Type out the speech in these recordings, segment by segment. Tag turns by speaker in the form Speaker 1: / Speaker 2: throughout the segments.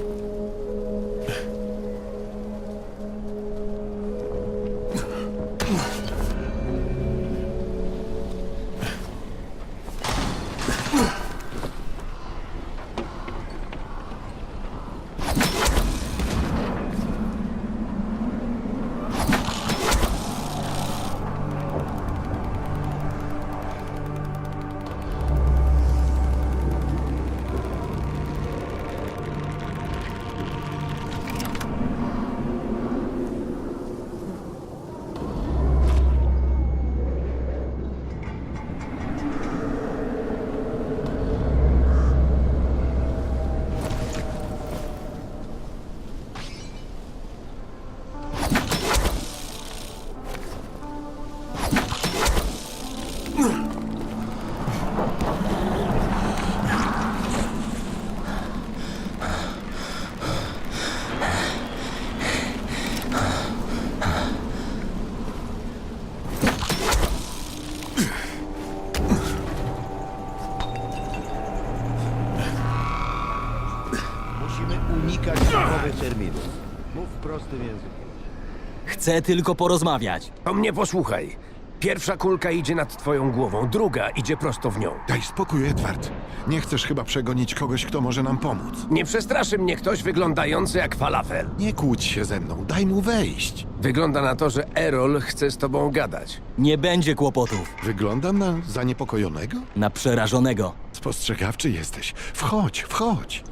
Speaker 1: Thank you.
Speaker 2: Chcę tylko porozmawiać.
Speaker 3: To mnie posłuchaj. Pierwsza kulka idzie nad twoją głową, druga idzie prosto w nią.
Speaker 4: Daj spokój, Edward. Nie chcesz chyba przegonić kogoś, kto może nam pomóc.
Speaker 3: Nie przestraszy mnie ktoś wyglądający jak falafel.
Speaker 4: Nie kłóć się ze mną, daj mu wejść.
Speaker 3: Wygląda na to, że Erol chce z tobą gadać.
Speaker 2: Nie będzie kłopotów.
Speaker 4: Wyglądam na zaniepokojonego?
Speaker 2: Na przerażonego.
Speaker 4: Spostrzegawczy jesteś. Wchodź, wchodź.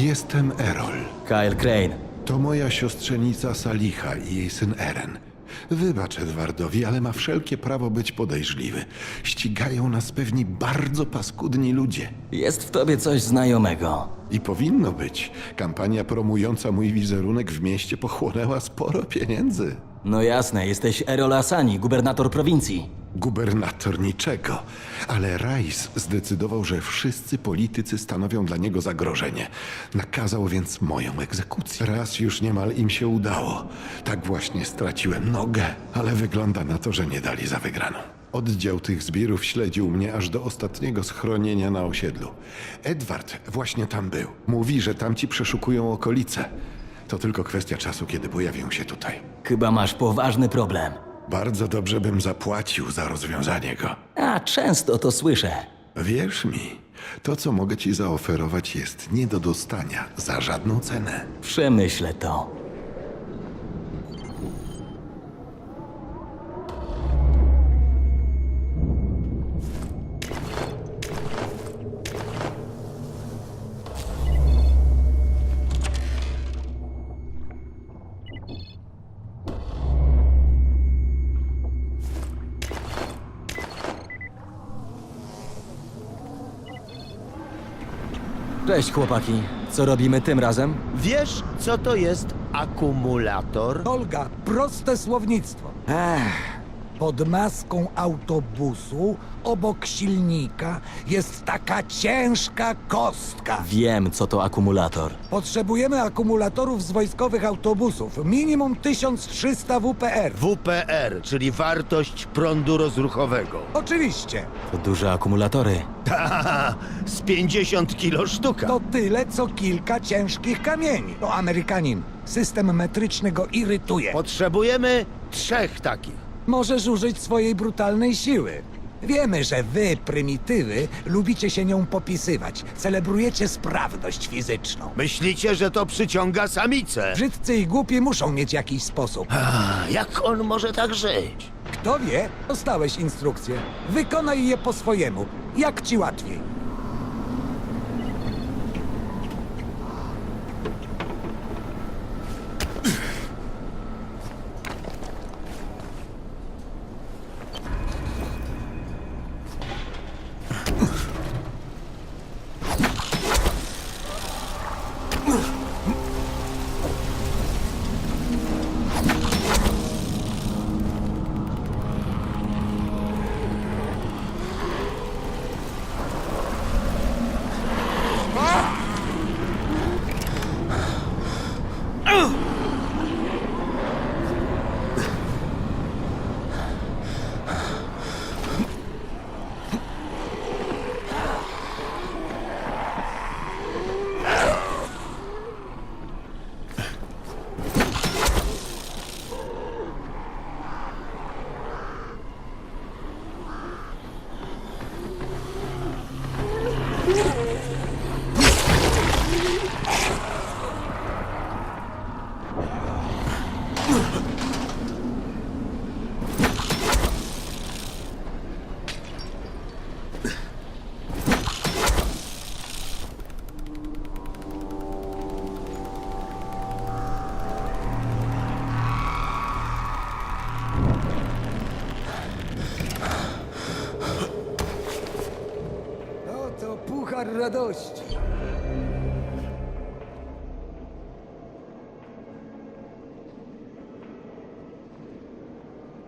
Speaker 4: Jestem Erol.
Speaker 2: Kyle Crane.
Speaker 4: To moja siostrzenica Saliha i jej syn Eren. Wybacz Edwardowi, ale ma wszelkie prawo być podejrzliwy. Ścigają nas pewni bardzo paskudni ludzie.
Speaker 2: Jest w tobie coś znajomego.
Speaker 4: I powinno być. Kampania promująca mój wizerunek w mieście pochłonęła sporo pieniędzy.
Speaker 2: No jasne, jesteś Erol Asani, gubernator prowincji.
Speaker 4: Gubernator niczego, ale Rice zdecydował, że wszyscy politycy stanowią dla niego zagrożenie. Nakazał więc moją egzekucję. Raz już niemal im się udało. Tak właśnie straciłem nogę, ale wygląda na to, że nie dali za wygraną. Oddział tych zbirów śledził mnie aż do ostatniego schronienia na osiedlu. Edward właśnie tam był. Mówi, że tamci przeszukują okolice. To tylko kwestia czasu, kiedy pojawią się tutaj.
Speaker 2: Chyba masz poważny problem.
Speaker 4: Bardzo dobrze bym zapłacił za rozwiązanie go.
Speaker 2: A, często to słyszę.
Speaker 4: Wierz mi, to co mogę ci zaoferować jest nie do dostania za żadną cenę.
Speaker 2: Przemyślę to. Cześć chłopaki. Co robimy tym razem?
Speaker 1: Wiesz, co to jest akumulator?
Speaker 5: Olga, proste słownictwo.
Speaker 2: Ech,
Speaker 5: Pod maską autobusu, obok silnika, jest taka ciężka kostka.
Speaker 2: wiem co to akumulator.
Speaker 5: Potrzebujemy akumulatorów z wojskowych autobusów. Minimum 1300 WPR.
Speaker 1: WPR, czyli wartość prądu rozruchowego.
Speaker 5: Oczywiście.
Speaker 2: To duże akumulatory.
Speaker 1: Ta, z 50 kilo sztuka.
Speaker 5: To tyle, co kilka ciężkich kamieni. To Amerykanin. System metryczny go irytuje.
Speaker 1: Potrzebujemy trzech takich.
Speaker 5: Możesz użyć swojej brutalnej siły. Wiemy, że wy, prymitywy, lubicie się nią popisywać. Celebrujecie sprawność fizyczną.
Speaker 1: Myślicie, że to przyciąga samice?
Speaker 5: Brzydcy i głupi muszą mieć jakiś sposób.
Speaker 1: A, jak on może tak żyć?
Speaker 5: Kto wie, dostałeś instrukcje. Wykonaj je po swojemu, jak ci łatwiej.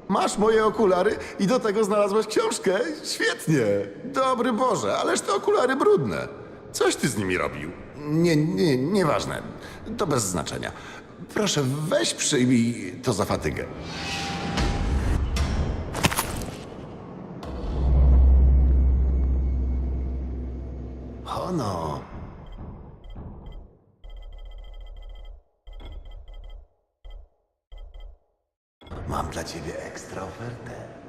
Speaker 4: Masz moje okulary i do tego znalazłeś książkę? Świetnie. Dobry Boże, ależ te okulary brudne. Coś ty z nimi robił? Nie, nie, nieważne. To bez znaczenia. Proszę, weź przyjmij to za fatygę. Ono. Dla ciebie ekstra ofertę.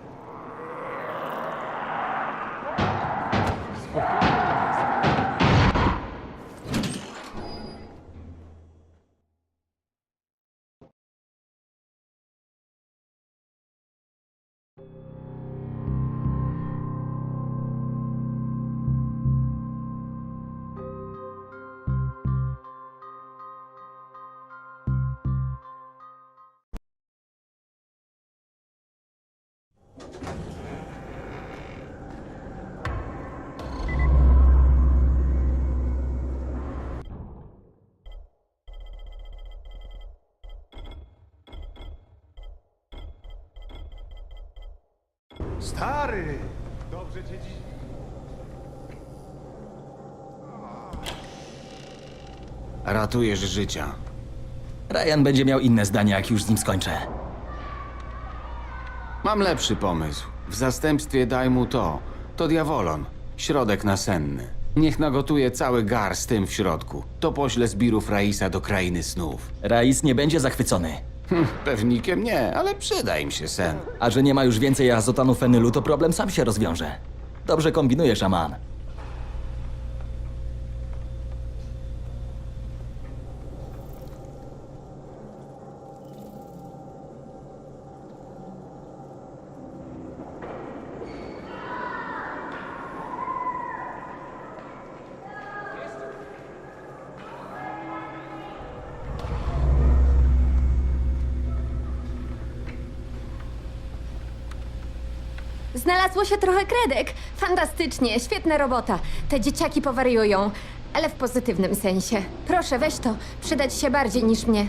Speaker 6: Stary! Dobrze cię dziś...
Speaker 7: Ratujesz życia.
Speaker 2: Ryan będzie miał inne zdanie, jak już z nim skończę.
Speaker 7: Mam lepszy pomysł. W zastępstwie daj mu to. To diawolon. Środek nasenny. Niech nagotuje cały gar z tym w środku. To pośle zbirów Raisa do krainy snów.
Speaker 2: Rais nie będzie zachwycony.
Speaker 7: Pewnikiem nie, ale przyda im się sen.
Speaker 2: A że nie ma już więcej azotanu fenylu, to problem sam się rozwiąże. Dobrze kombinujesz, Aman.
Speaker 8: Znalazło się trochę kredek. Fantastycznie, świetna robota. Te dzieciaki powariują, ale w pozytywnym sensie. Proszę, weź to. Przydać się bardziej niż mnie.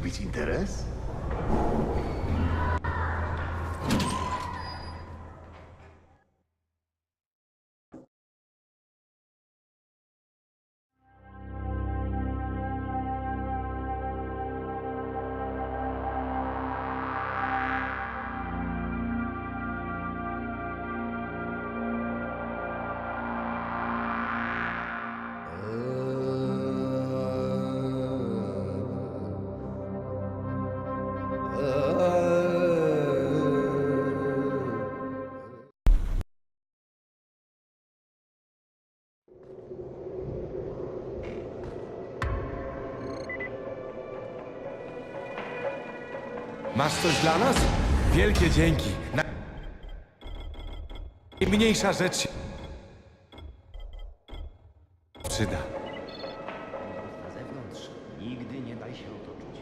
Speaker 4: Ou interessa interesse?
Speaker 9: Masz coś dla nas? Wielkie dzięki. Na... Mniejsza rzecz się przyda.
Speaker 10: Na zewnątrz nigdy nie daj się otoczyć.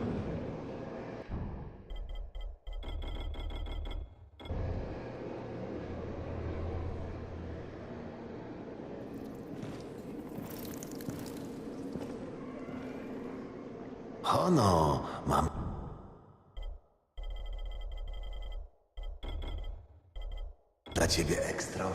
Speaker 4: Hono, mam. Ciebie ekstra